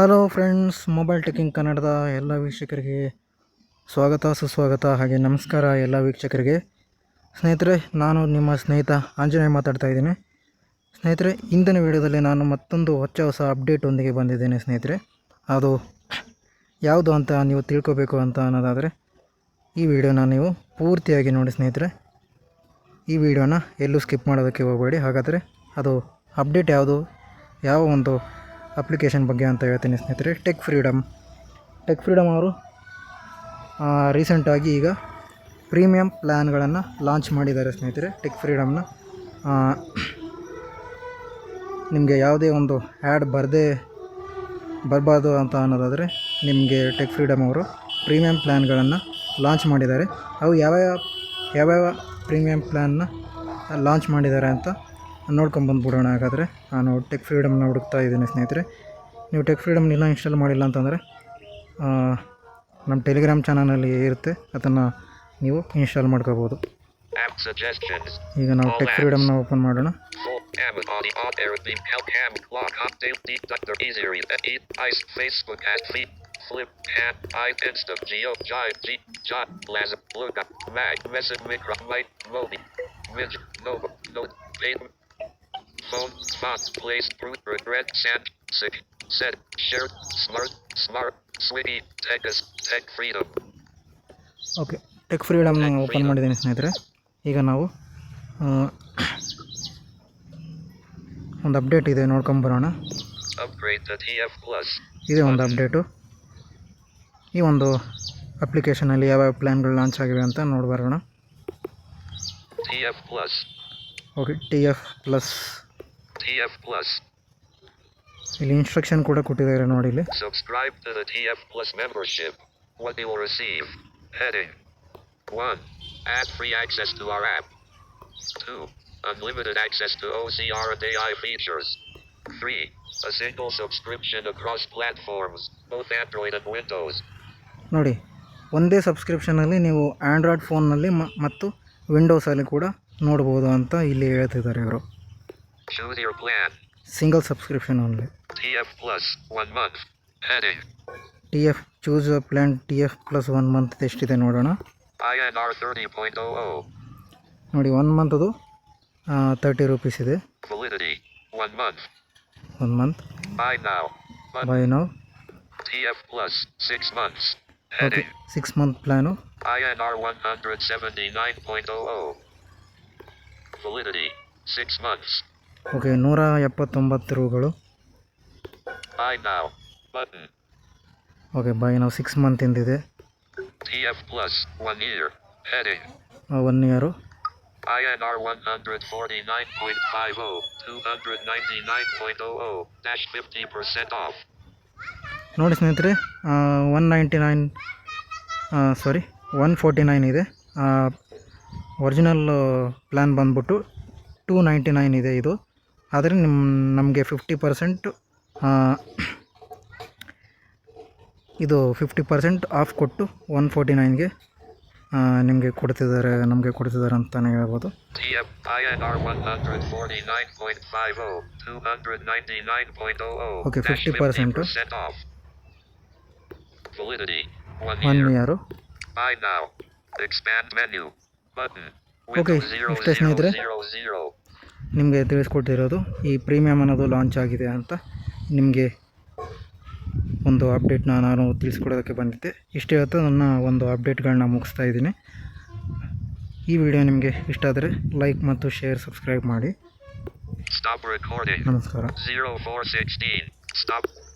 Hello friends mobile ಟೆಕಿಂಗ್ ಕನ್ನಡದ ಎಲ್ಲ ವೀಕ್ಷಕರಿಗೆ ಸ್ವಾಗತ, ಸುಸ್ವಾಗತ, ಹಾಗೆ ನಮಸ್ಕಾರ ಎಲ್ಲ ವೀಕ್ಷಕರಿಗೆ. ಸ್ನೇಹಿತರೆ, ನಾನು ನಿಮ್ಮ ಸ್ನೇಹಿತ ಆಂಜನೇಯ ಮಾತಾಡ್ತಾ ಇದ್ದೀನಿ. ಸ್ನೇಹಿತರೆ, ಇಂದಿನ ವಿಡಿಯೋದಲ್ಲಿ ನಾನು ಮತ್ತೊಂದು ಹೊಸ ಹೊಸ ಅಪ್ಡೇಟೊಂದಿಗೆ ಬಂದಿದ್ದೇನೆ ಸ್ನೇಹಿತರೆ. ಅದು ಯಾವುದು ಅಂತ ನೀವು ತಿಳ್ಕೊಬೇಕು ಅಂತ ಅನ್ನೋದಾದರೆ, ಈ ವಿಡಿಯೋನ ನೀವು ಪೂರ್ತಿಯಾಗಿ ನೋಡಿ ಸ್ನೇಹಿತರೆ. ಈ ವಿಡಿಯೋನ ಎಲ್ಲೂ ಸ್ಕಿಪ್ ಮಾಡೋದಕ್ಕೆ ಹೋಗಬೇಡಿ. ಹಾಗಾದರೆ ಅದು ಅಪ್ಡೇಟ್ ಯಾವುದು? ಯಾವ ಒಂದು ಅಪ್ಲಿಕೇಶನ್ ಬಗ್ಗೆ ಅಂತ ಹೇಳ್ತೀನಿ ಸ್ನೇಹಿತರೆ. ಟೆಕ್ ಫ್ರೀಡಮ್ ಟೆಕ್ ಫ್ರೀಡಮ್ ಅವರು ರೀಸೆಂಟಾಗಿ ಈಗ ಪ್ರೀಮಿಯಂ ಪ್ಲ್ಯಾನ್ಗಳನ್ನು ಲಾಂಚ್ ಮಾಡಿದ್ದಾರೆ ಸ್ನೇಹಿತರೆ. ಟೆಕ್ ಫ್ರೀಡಮ್ನ ನಿಮಗೆ ಯಾವುದೇ ಒಂದು ಆ್ಯಡ್ ಬರದೇ ಬರಬಾರ್ದು ಅಂತ ಅನ್ನೋದಾದರೆ ನಿಮಗೆ ಟೆಕ್ ಫ್ರೀಡಮ್ ಅವರು ಪ್ರೀಮಿಯಂ ಪ್ಲ್ಯಾನ್ಗಳನ್ನು ಲಾಂಚ್ ಮಾಡಿದ್ದಾರೆ. ಅವು ಯಾವ್ಯಾವ ಯಾವ್ಯಾವ ಪ್ರೀಮಿಯಂ ಪ್ಲ್ಯಾನ್ನ ಲಾಂಚ್ ಮಾಡಿದ್ದಾರೆ ಅಂತ ನೋಡ್ಕೊಂಬಂದು ಬಿಡೋಣ ಹಾಗಾದರೆ. ನಾನು ಟೆಕ್ ಫ್ರೀಡಮ್ನ ಹುಡುಕ್ತಾಯಿದ್ದೀನಿ ಸ್ನೇಹಿತರೆ. ನೀವು ಟೆಕ್ ಫ್ರೀಡಮ್ನ ಇನ್ಸ್ಟಾಲ್ ಮಾಡಿಲ್ಲ ಅಂತಂದರೆ ನಮ್ಮ ಟೆಲಿಗ್ರಾಮ್ ಚಾನಲಲ್ಲಿ ಇರುತ್ತೆ. ಅದನ್ನು ನೀವು ಇನ್ಸ್ಟಾಲ್ ಮಾಡ್ಕೋಬೋದು. ಈಗ ನಾವು ಟೆಕ್ ಫ್ರೀಡಮ್ನ ಓಪನ್ ಮಾಡೋಣ. ಓ ಆ್ಯಬ್ ಆತ್ಮ್ ಯಾವ್ ಈಸ್ ಹೇಳುತ್ತೆ ಈತ್ ಐಸ್ ಪ್ಲೇಸ್ ಬುಕ್ ಆ್ಯಸ್ ಫ್ರೀ ಫ್ಲಿಪ್ ಆ್ಯಪ್ ಐಸ್ ಡಬ್ಲಿ ಓ ಜಾ ಫ್ರೀ ಜಾ ಪ್ಲಾಸ್ ಅ ಪ್ಲೂ ವೆಸ್ ಅಟ್ ಬೀಡ ಲೋ ಲೋ ಈ phone font place fruit, regret sand sick set shared smart smart swiggy tegus tech freedom okay tech ಫ್ರೀಡಮ್ನ open ಮಾಡಿದ್ದೀನಿ ಸ್ನೇಹಿತರೆ ಈಗ ನಾವು ಒಂದು ಅಪ್ಡೇಟ್ ಇದೆ ನೋಡ್ಕೊಂಬರೋಣ ಇದೇ ಒಂದು ಅಪ್ಡೇಟು ಈ ಒಂದು ಅಪ್ಲಿಕೇಶನಲ್ಲಿ ಯಾವ್ಯಾವ ಪ್ಲ್ಯಾನ್ಗಳು ಲಾಂಚ್ ಆಗಿವೆ ಅಂತ ನೋಡ್ಬರೋಣ tf plus okay T F plus tf plus ಇಲ್ಲಿ ಇನ್ಸ್ಟ್ರಕ್ಷನ್ ಕೂಡ ಕೊಟ್ಟಿದ್ದಾರೆ ನೋಡಿ ಇಲ್ಲಿ Subscribe to the TF Plus membership. What you will receive. Heading 1. Ad free access to our app. 2. Unlimited access to OCR and AI features. 3. A single subscription across platforms, both Android and Windows. ನೋಡಿ ಒಂದೇ ಸಬ್ಸ್ಕ್ರಿಪ್ಷನಲ್ಲಿ ನೀವು Android ಫೋನ್ನಲ್ಲಿ ನಲ್ಲಿ ಮತ್ತು ವಿಂಡೋಸಲ್ಲಿ ಕೂಡ ನೋಡ್ಬೋದು ಅಂತ ಇಲ್ಲಿ ಹೇಳ್ತಿದ್ದಾರೆ ಇವರು Choose your plan. Single subscription only. TF Plus, one month. Heading TF choose a plan TF plus one month month ಎಷ್ಟಿದೆ ನೋಡೋಣ INR 30.00. ನೋಡಿ ಒನ್ ಅದು ತರ್ಟಿ ರುಪೀಸ್ ಇದೆ Validity 1 month. One month Buy now. Button. Buy ನಾವು TF Plus, 6 months. Okay Heading six month plan INR 179.00. Validity 6 months. Okay ನೂರ ಎಪ್ಪತ್ತೊಂಬತ್ತು ರೂಗಳು. Okay buy ನಾವು ಸಿಕ್ಸ್ ಮಂತ್ ಇಂದಿದೆ Plus 1 year. Heading one year INR 149.50. 299.00. Dash 50% off. ನೋಡಿ ಸ್ನೇಹಿತರೆ one ninety nine sorry one forty nine ಇದೆ original plan ಬಂದ್ಬಿಟ್ಟು two ninety nine ಇದೆ ಇದು ಆದರೆ ನಿಮ್ಮ ನಮಗೆ ಫಿಫ್ಟಿ ಪರ್ಸೆಂಟ್ ಇದು ಫಿಫ್ಟಿ ಪರ್ಸೆಂಟ್ ಆಫ್ ಕೊಟ್ಟು ಒನ್ ಫೋರ್ಟಿ ನೈನ್ಗೆ ನಿಮಗೆ ಕೊಡ್ತಿದ್ದಾರೆ ನಮಗೆ ಕೊಡ್ತಿದ್ದಾರೆ ಅಂತಲೇ ಹೇಳ್ಬೋದು TF INR 149.50. 299.00. Okay, Dash 50% 50% off. Validity 1 one. Year okay now. Expand menu. Button. Okay, Windows 0 ಇಷ್ಟೇ ಸ್ನೇಹಿತರೆ. 0 0 ನಿಮಗೆ ತಿಳಿಸ್ಕೊಟ್ಟಿರೋದು ಈ ಪ್ರೀಮಿಯಮ್ ಅನ್ನೋದು ಲಾಂಚ್ ಆಗಿದೆ ಅಂತ ನಿಮಗೆ ಒಂದು ಅಪ್ಡೇಟ್ನ ನಾನು ತಿಳಿಸ್ಕೊಡೋದಕ್ಕೆ ಬಂದಿದ್ದೆ ಇಷ್ಟೇ ಹೊತ್ತು ನನ್ನ ಒಂದು ಅಪ್ಡೇಟ್ಗಳನ್ನ ಮುಗಿಸ್ತಾ ಇದ್ದೀನಿ ಈ ವಿಡಿಯೋ ನಿಮಗೆ ಇಷ್ಟ ಆದರೆ ಲೈಕ್ ಮತ್ತು ಶೇರ್ ಸಬ್ಸ್ಕ್ರೈಬ್ ಮಾಡಿ. ನಮಸ್ಕಾರ 0416. Stop.